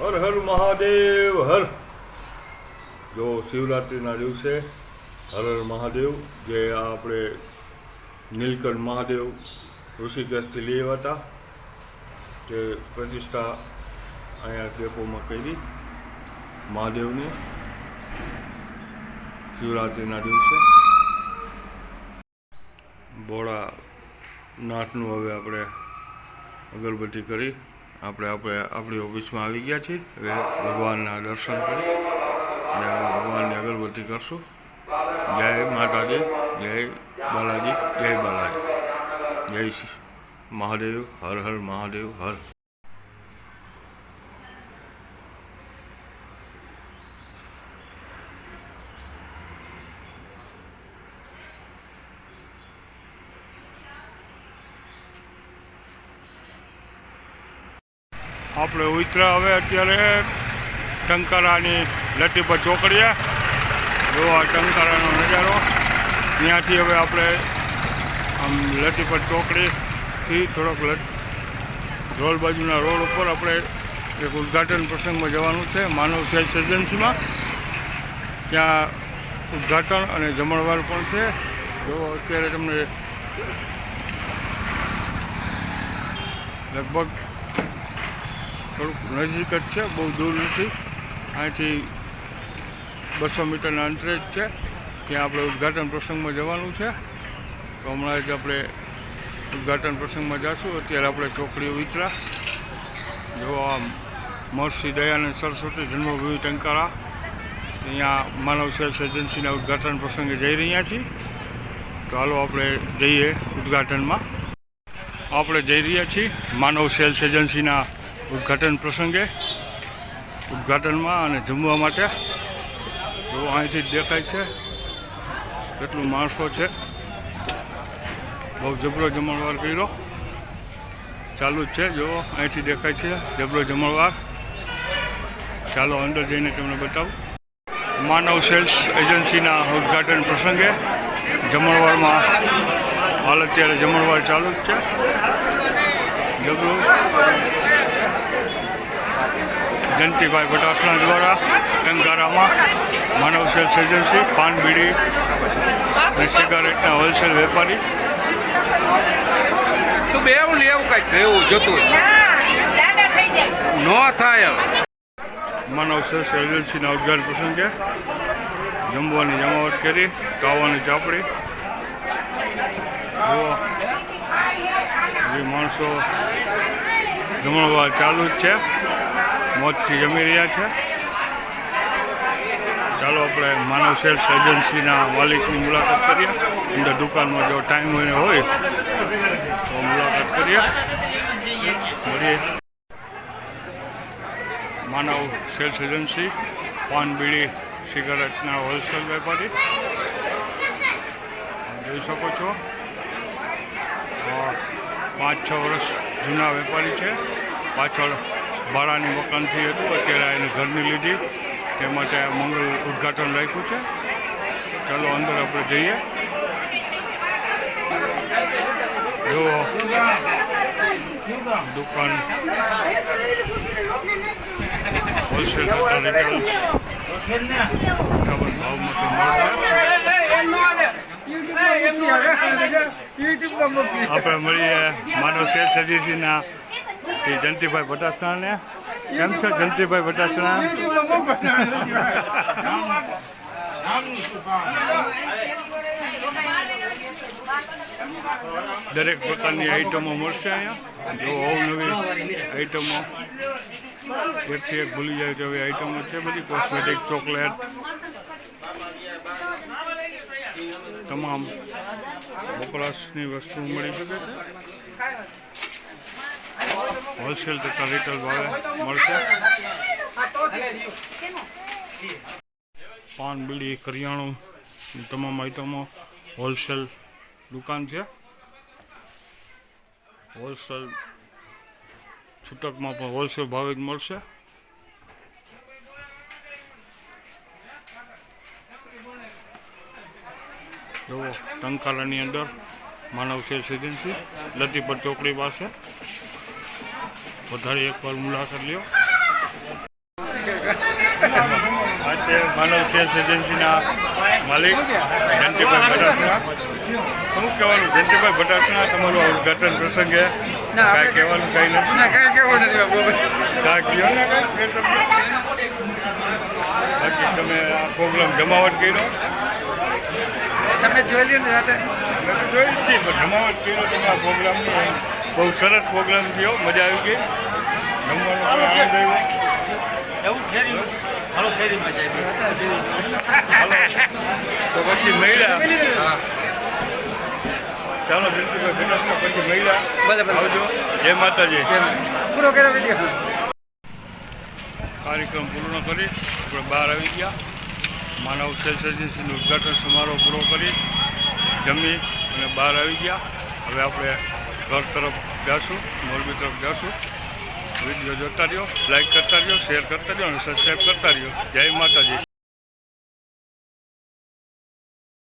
હર હર મહાદેવ, હર. જો શિવરાત્રિના દિવસે હર હર મહાદેવ, જે આ આપણે નીલકંઠ મહાદેવ ઋષિકેશથી લઈ આવ્યા હતા, તે પ્રતિષ્ઠા અહીંયા ડેપોમાં કરી મહાદેવની શિવરાત્રિના દિવસે. ભોળા નાથનું હવે આપણે અગરબત્તી કરી આપણે આપણે આપણી ઓફિસમાં આવી ગયા છીએ. ભગવાનના દર્શન કરી અને ભગવાનની અગરબત્તી કરશું. જય માતાજી, જય બાલાજી જય બાલાજી. જય મહાદેવ, હર હર મહાદેવ, હર. આપણે ઉતરા હવે અત્યારે ટંકારાની લટી પર ચોકડીએ. જો આ ટંકારાનો નજારો, ત્યાંથી હવે આપણે આમ લટી પર ચોકડીથી થોડોક લટ, રોલ બાજુના રોડ ઉપર આપણે એક ઉદ્ઘાટન પ્રસંગમાં જવાનું છે, માનવ સેલ્સ એજન્સીમાં ત્યાં ઉદ્ઘાટન અને જમણવાર પણ છે. જો અત્યારે તમને લગભગ થોડુંક નજીક જ છે, બહુ દૂર નથી. અહીંથી બસો મીટરના અંતરે જ છે. ત્યાં આપણે ઉદ્ઘાટન પ્રસંગમાં જવાનું છે. તો હમણાં જ આપણે ઉદ્ઘાટન પ્રસંગમાં જઈશું અત્યારે આપણે ચોકડીઓ વિતરા જો આ મહર્ષિ દયાનંદ સરસ્વતી જન્મભૂમિ ટંકારા. અહીંયા માનવ સેલ્સ એજન્સીના ઉદ્ઘાટન પ્રસંગે જઈ રહ્યા છીએ. તો હાલો આપણે જઈએ ઉદ્ઘાટનમાં. આપણે જઈ રહ્યા છીએ માનવ સેલ્સ એજન્સીના ઉદ્ઘાટન પ્રસંગે, ઉદ્ઘાટનમાં અને જમવા માટે, જો અહીંથી દેખાય છે, કેટલું માણસો છે. બહુ જબરો જમણવાર કર્યો. ચાલુ જ છે, જો અહીંથી દેખાય છે, જબરો જમણવાર. ચાલો અંદર જઈને તમને બતાવું. માનવ સેલ્સ એજન્સીના ઉદ્ઘાટન પ્રસંગે જમણવારમાં, હાલ અત્યારે જમણવાર ચાલુ જ છે. જબરું. જયંતિભાઈ ભટાસણા દ્વારા ટંકારામાં માનવ સેલ્સ એજન્સી પાનબીડી અને સિગારેટના હોલસેલ વેપારી. તું બે એવું લેવું કંઈક એવું જોતું નો થાય માનવ સેલ્સ એજન્સીના ઉદ્ઘાટન પ્રસંગે જમવાની જમાવટ કરી કાવાની ચાપડી. જે માણસો જમણવાર ચાલુ જ છે. મોજથી જમી રહ્યા છે. ચાલો આપણે માનવ સેલ્સ એજન્સીના માલિકની મુલાકાત કરીએ. અંદર દુકાનમાં જો ટાઈમ હોય હોય, તો મુલાકાત કરીએ. માનવ સેલ્સ એજન્સી, પાન બીડી સિગારેટના હોલસેલ વેપારી. જોઈ શકો છો. પાંચ છ વર્ષ જૂના વેપારી છે. પાછળ ભાડાની મકાનથી હતું, અત્યારે એને ઘરની લીધી. તે માટે મંગળ ઉદ્ઘાટન રાખ્યું છે. ચાલો અંદર આપણે જઈએ. જુઓ. દુકાન. હોલસેલ કરતા રિટેલ આપણે મળીએ માનવ શેર એજન્સીના શ્રી જયંતિભાઈ ભટાસણાને કેમ છો જયંતિભાઈ ભટાસણા દરેક પ્રકારની આઈટમો મળશે અહીંયા. જો અવનવી આઈટમો. એકથી એક ભૂલી જાય તેવી આઈટમો છે. બધી કોસ્મેટિક ચોકલેટ તમામ વપરાશની વસ્તુ મળી શકે છે. હોલસેલ તથા રિટેલ ભાવે મળશે. પાન બીડી કરિયાણું તમામ આઈટમો હોલસેલ દુકાન છે. હોલસેલ છૂટકમાં પણ હોલસેલ ભાવે જ મળશે. જુઓ ટંકાલાની અંદર માનવ સેલ્સ એજન્સી લતીપર ચોકડી પાસે. વધારે એકવાર મુલાકાત લ્યો. આજે માનવ સેલ્સ એજન્સીના માલિક જયંતિભાઈ ભટાસણા શું કહેવાનું? જયંતિભાઈ ભટાસણા તમારું ઉદઘાટન પ્રસંગે કાંઈ કહેવાનું કાંઈ નથી? કાંઈ કેવું નથી કાંઈ કહો ને. બાકી તમે આ પ્રોગ્રામ જમાવટ કર્યો? તમે જોઈ લ્યો ને જોઈ જ છીએ પણ જમાવટ કર્યો તમે આ પ્રોગ્રામની. બહુ સરસ પ્રોગ્રામ થયો. મજા આવી ગઈ. જમવાનો આનંદ આવ્યો. તો પછી મહિલા ચાલો પછી મહિલા. આવજો. જય માતાજી. પૂરો કાર્યક્રમ પૂર્ણ કરી. આપણે બહાર આવી ગયા. માનવ સેલ્સ એજન્સીનું ઉદ્ઘાટન સમારોહ પૂરો કરી. જમી અને બહાર આવી ગયા. હવે આપણે ઘર તરફ જાશું, મોરબી તરફ જાશું. વીડિયો જોતા રહ્યો લાઈક કરતા રહ્યો શેર કરતા રહ્યો અને સબસ્ક્રાઈબ કરતા રહ્યો. જય માતાજી.